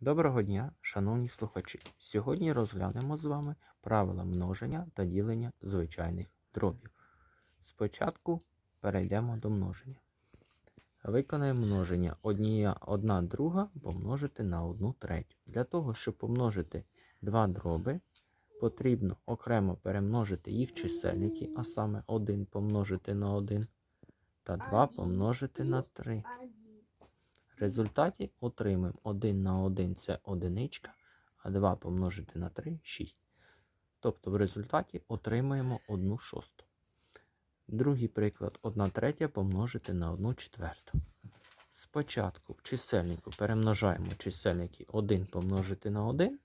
Доброго дня, шановні слухачі! Сьогодні розглянемо з вами правила множення та ділення звичайних дробів. Спочатку перейдемо до множення. Виконаємо множення однієя, одна друга помножити на одну третю. Для того, щоб помножити два дроби, потрібно окремо перемножити їх чисельники, а саме 1 помножити на 1 та 2 помножити на 3. В результаті отримаємо 1 на 1 це одиничка, а 2 помножити на 3 6. Тобто в результаті отримаємо 1 шосту. Другий приклад 1 третя помножити на 1 четверту. Спочатку в чисельнику перемножаємо чисельники 1 помножити на 1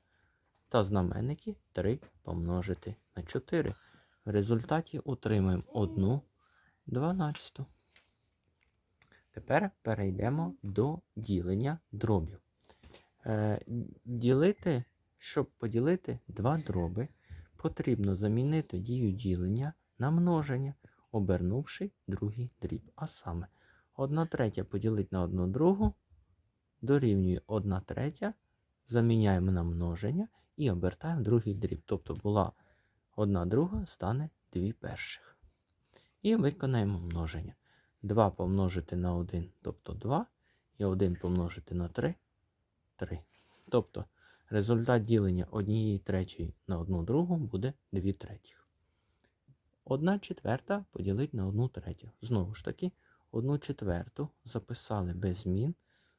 та знаменники 3 помножити на 4. В результаті отримаємо 1 дванадцяту. Тепер перейдемо до ділення дробів. Е, ділити, щоб поділити два дроби, потрібно замінити дію ділення на множення, обернувши другий дріб. А саме, 1 третя поділити на 1 другу, дорівнює 1 третя, заміняємо на множення і обертаємо другий дріб. Тобто була 1 друга, стане 2 перших. І виконаємо множення. 2 помножити на 1, тобто 2, і 1 помножити на 3 3. Тобто результат ділення 1 третьої на 1 другу буде 2 третіх. 1 четверта поділити на 1 третю. Знову ж таки, 1 четверту записали без змін,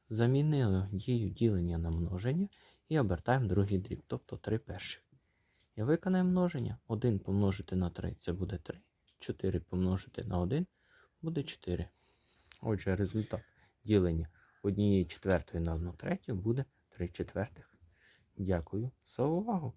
замінили дію ділення на множення і обертаємо другий дріб, тобто 3 перших. І виконаємо множення. 1 помножити на 3 це буде 3. 4 помножити на 1 буде 4. Отже, результат ділення однієї четвертої на одну третю буде 3 четвертих. Дякую за увагу!